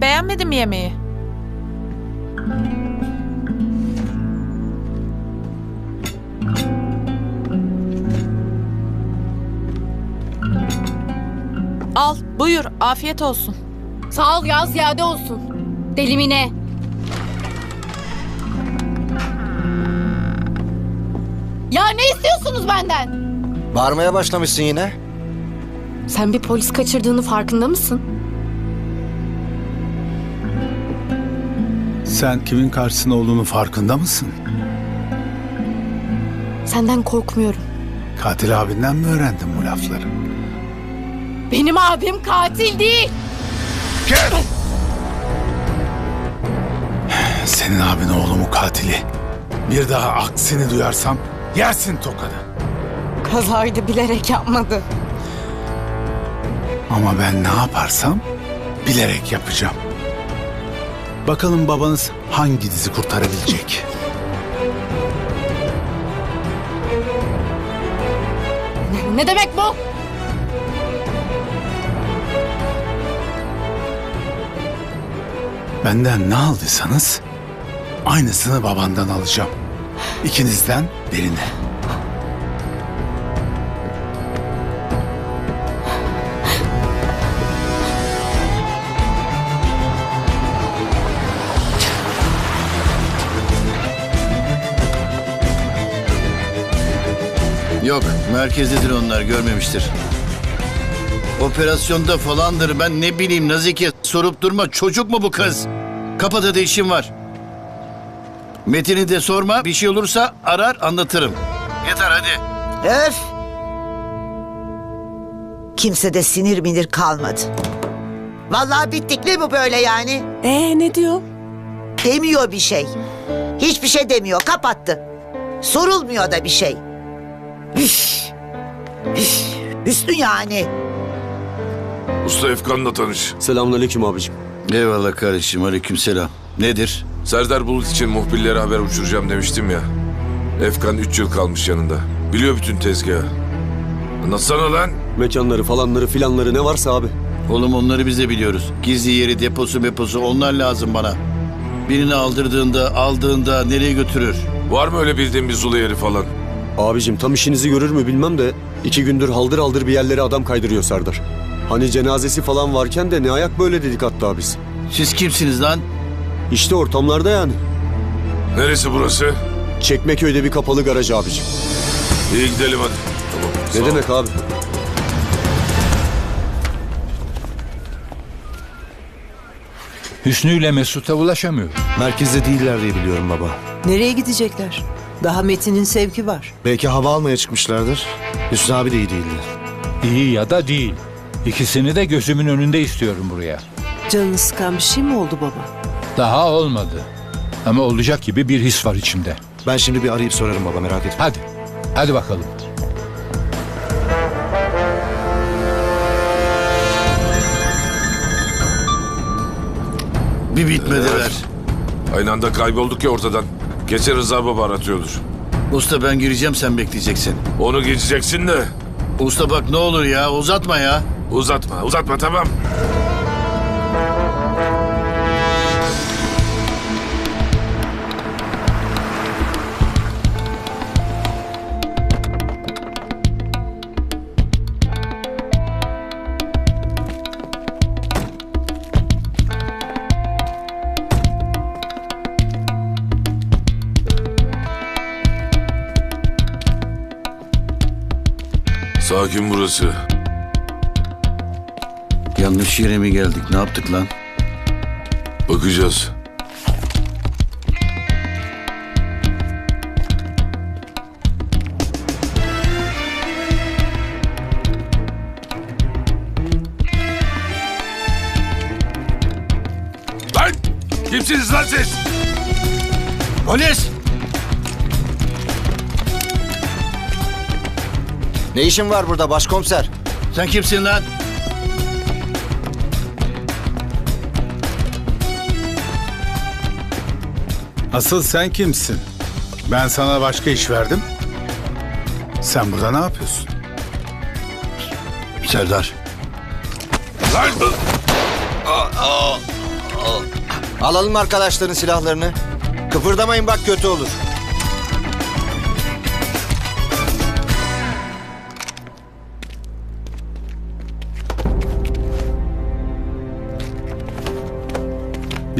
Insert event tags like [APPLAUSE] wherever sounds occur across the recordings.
Mi yemeği? Al buyur afiyet olsun. Sağ ol ya ziyade olsun. Deli mi ne? Ya ne istiyorsunuz benden? Bağırmaya başlamışsın yine. Sen bir polis kaçırdığını farkında mısın? Sen kimin karşısında olduğunu farkında mısın? Senden korkmuyorum. Katil abinden mi öğrendin bu lafları? Benim abim katil değil. Senin abin oğlumu katili. Bir daha aksini duyarsam yersin tokadı. Kazaydı bilerek yapmadı. Ama ben ne yaparsam bilerek yapacağım. Bakalım babanız hangi dizi kurtarabilecek? Ne demek bu? Benden ne aldıysanız aynısını babandan alacağım. İkinizden birine. Merkezdedir onlar, görmemiştir. Operasyonda falandır, ben ne bileyim Nazike. Sorup durma, çocuk mu bu kız? Kapat hadi işim var. Metin'i de sorma, bir şey olursa arar anlatırım. Yeter hadi. Öf! Kimse de sinir minir kalmadı. Vallahi bittik ne bu böyle yani? Ee ne diyor? Demiyor bir şey. Hiçbir şey demiyor kapattı. Sorulmuyor da bir şey. Üf! Üf! Hüsnü yani. Usta Efkan'la tanış. Selamünaleyküm abicim. Eyvallah kardeşim, aleykümselam. Nedir? Serdar Bulut için muhbirlere haber uçuracağım demiştim ya. Efkan 3 yıl kalmış yanında. Biliyor bütün tezgahı. Anlatsana lan. Mekanları falanları filanları ne varsa abi. Oğlum onları biz de biliyoruz. Gizli yeri, deposu, meposu onlar lazım bana. Birini aldırdığında, aldığında nereye götürür? Var mı öyle bildiğin bir zulu yeri falan? Abicim tam işinizi görür mü bilmem de iki gündür haldır haldır bir yerlere adam kaydırıyor Serdar. Hani cenazesi falan varken de ne ayak böyle dedik hatta biz. Siz kimsiniz lan? İşte ortamlarda yani. Neresi burası? Çekmeköy'de bir kapalı garaj abicim. İyi gidelim hadi. Tamam. sağ Ne ol. demek abi? Hüsnü ile Mesut'a ulaşamıyor. Merkezde değiller diye biliyorum baba. Nereye gidecekler? Daha Metin'in sevki var. Belki hava almaya çıkmışlardır. Hüsnü abi de iyi değildi. İyi ya da değil. İkisini de gözümün önünde istiyorum buraya. Canını sıkan bir şey mi oldu baba? Daha olmadı. Ama olacak gibi bir his var içimde. Ben şimdi bir arayıp sorarım baba merak etme. Hadi. Hadi bakalım. Bir bitmediler. Aynı anda kaybolduk ya ortadan. Geçen Rıza Baba aratıyordur. Usta ben gireceğim sen bekleyeceksin. Onu geçeceksin de Usta bak ne olur ya uzatma ya. uzatma uzatma tamam. Sakin burası. Yanlış yere mi geldik ne yaptık lan? Bakacağız. Lan! Kimsiniz lan siz? Polis! Ne işin var burada başkomiser? Sen kimsin lan? Asıl sen kimsin? Ben sana başka iş verdim. Sen burada ne yapıyorsun? Serdar. Lan! Alalım arkadaşların silahlarını. Kıpırdamayın bak kötü olur.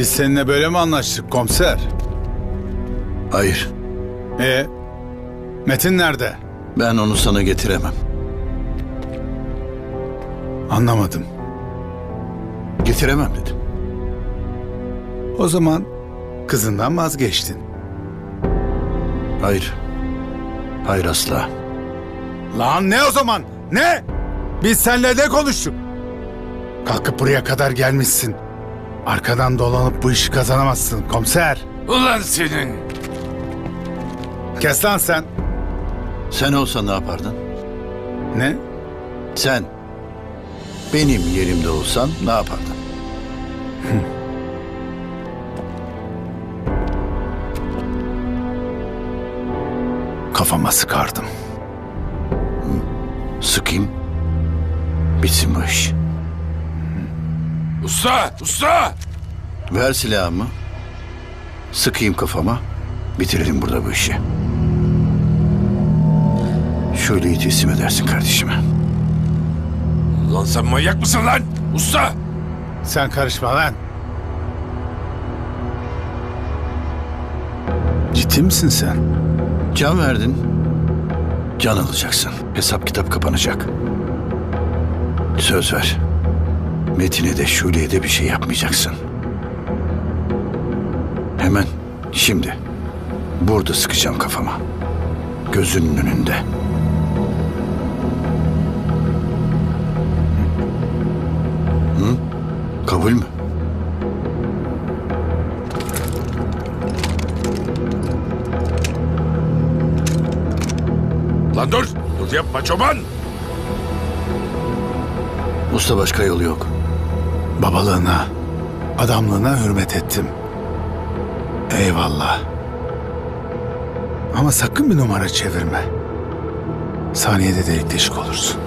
Biz seninle böyle mi anlaştık komiser? Hayır. E Metin nerede? Ben onu sana getiremem. Anlamadım. Getiremem dedim. O zaman kızından vazgeçtin. Hayır. Hayır asla. Lan ne o zaman? Ne? Biz seninle ne konuştuk? Kalkıp buraya kadar gelmişsin. Arkadan dolanıp bu işi kazanamazsın komiser. Ulan senin. Kes lan sen. Sen olsa ne yapardın? Ne? Sen benim yerimde olsan ne yapardın? [LAUGHS] Kafama sıkardım. Sıkayım. Bitsin bu iş. Usta, usta. Ver silahımı. Sıkayım kafama. Bitirelim burada bu işi. Şöyle teslim edersin kardeşime. Lan sen manyak mısın lan? Usta. Sen karışma lan. Ciddi misin sen? Can verdin. Can alacaksın. Hesap kitap kapanacak. Söz ver. Metin'e de Şule'ye de bir şey yapmayacaksın. Hemen şimdi. Burada sıkacağım kafama. Gözünün önünde. Hı? Kabul mü? Lan dur. Dur yapma çoban. Usta başka yolu yok. Babalığına, adamlığına hürmet ettim. Eyvallah. Ama sakın bir numara çevirme. Saniyede delik deşik olursun.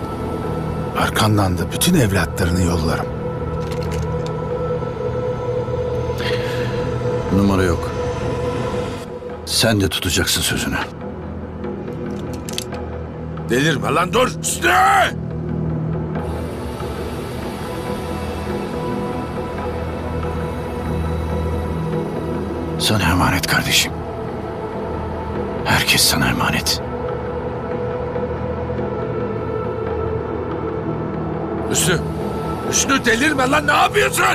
Arkandan da bütün evlatlarını yollarım. Numara yok. Sen de tutacaksın sözünü. Delirme lan dur. Üstüne. Sana emanet kardeşim. Herkes sana emanet. Üstü. Üstü delirme lan ne yapıyorsun?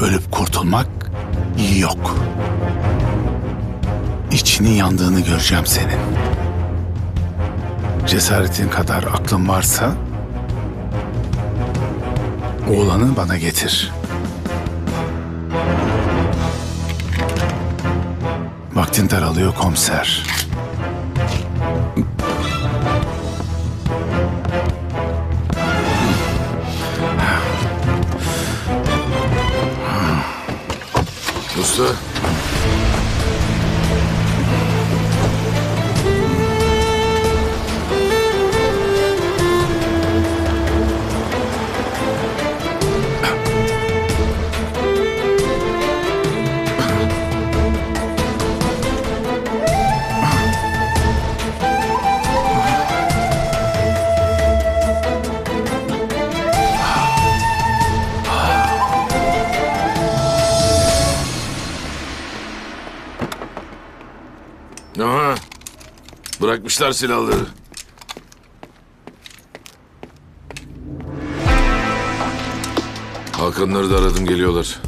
Ölüp kurtulmak yok. İçinin yandığını göreceğim senin. Cesaretin kadar aklın varsa oğlanı bana getir. Vaktin daralıyor komiser. Usta. Bırakmışlar silahları. Hakanları da aradım geliyorlar.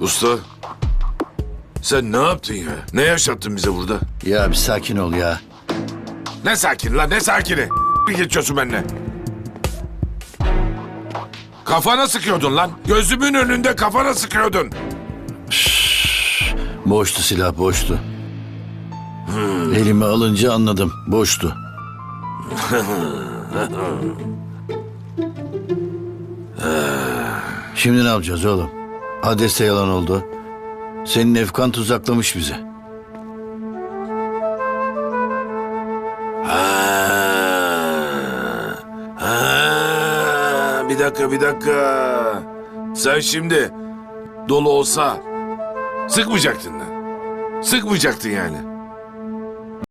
Usta. Sen ne yaptın ya? Ne yaşattın bize burada? Ya bir sakin ol ya. Ne sakin lan ne sakini? Bir geçiyorsun benimle. Kafana sıkıyordun lan. Gözümün önünde kafana sıkıyordun. Boştu silah boştu. Elime alınca anladım. Boştu. [LAUGHS] Şimdi ne yapacağız oğlum? Hades de yalan oldu. Senin Efkan tuzaklamış bizi. Ha, bir dakika bir dakika. Sen şimdi dolu olsa sıkmayacaktın lan. Sıkmayacaktın yani.